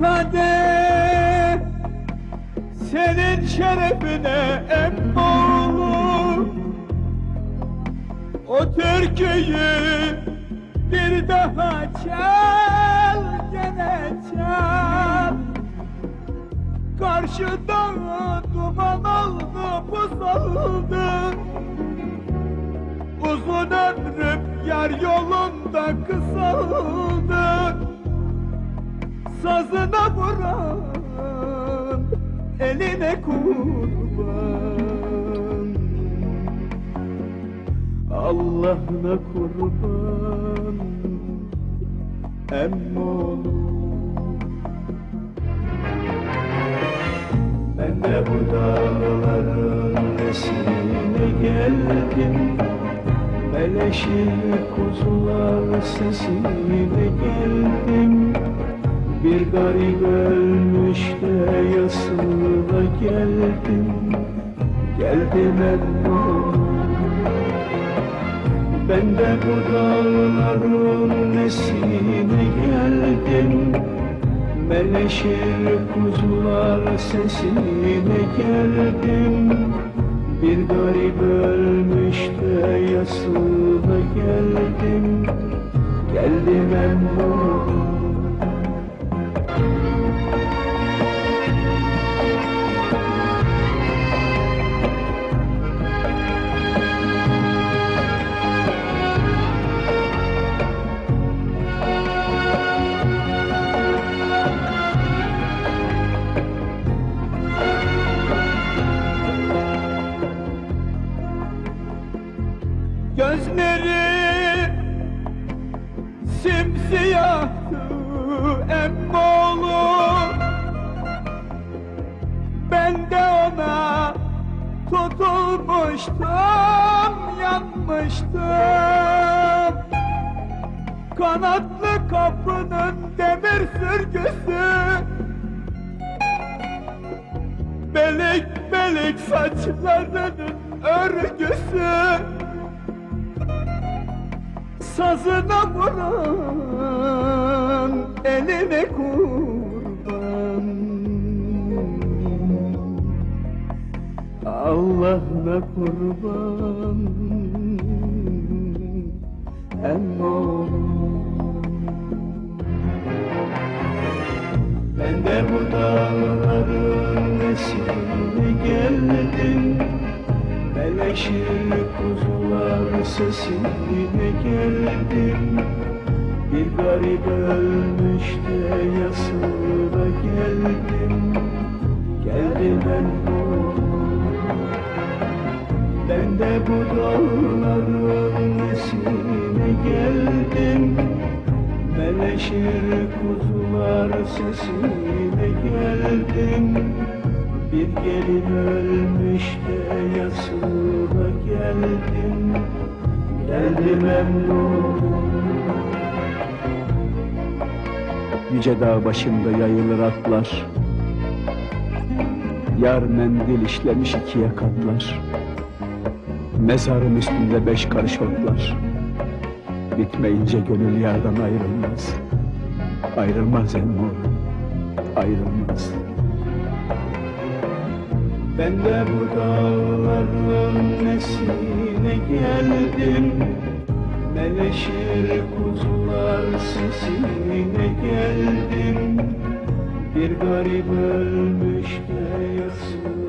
Kadeh senin şerefine emmoğlu O türküyü bir daha çal gene çal. Karşıda duman oldu buz oldu Uzun ömrüm yar yolunda kısaldı Sazına vuran eline kurban. Allah'ına kurban emmoğlu. Ben de bu dağların nesine geldim. Meleşir kuzular sesine geldim Bir garip ölmüş de yasına geldim. Geldim emmoğlu ben de bu dağların nesine geldim. Meleşir kuzular sesine geldim. Bir garip ölmüş de yasına geldim. Geldim emmoğlu Gözleri simsiyahtı emmoğlu Ben de ona tutulmuştum, yanmıştım. Kanatlı kapının demir sürgüsü. Belik belik saçlarının örgüsü Sazına vuran eline kurban. Allah'ına kurban. Emmoğlum Ben de bu Meleşir kuzular sesine geldim. Bir garip ölmüş de yasına geldim. Geldim ben Ben de bu dağların nesine geldim. Meleşir kuzular sesine geldim Bir gelin ölmüş de yasına geldim. Geldim emmoğlu Yüce dağ başında yayılır atlar. Yar mendil işlemiş ikiye katlar Mezarın üstünde beş karış otlar. Bitmeyince gönül yardan ayrılmaz. Ayrılmaz emmoğlu Ayrılmaz Ben de bu dağların nesine geldim. Meleşir kuzular sesine geldim. Bir garip ölmüş de yasına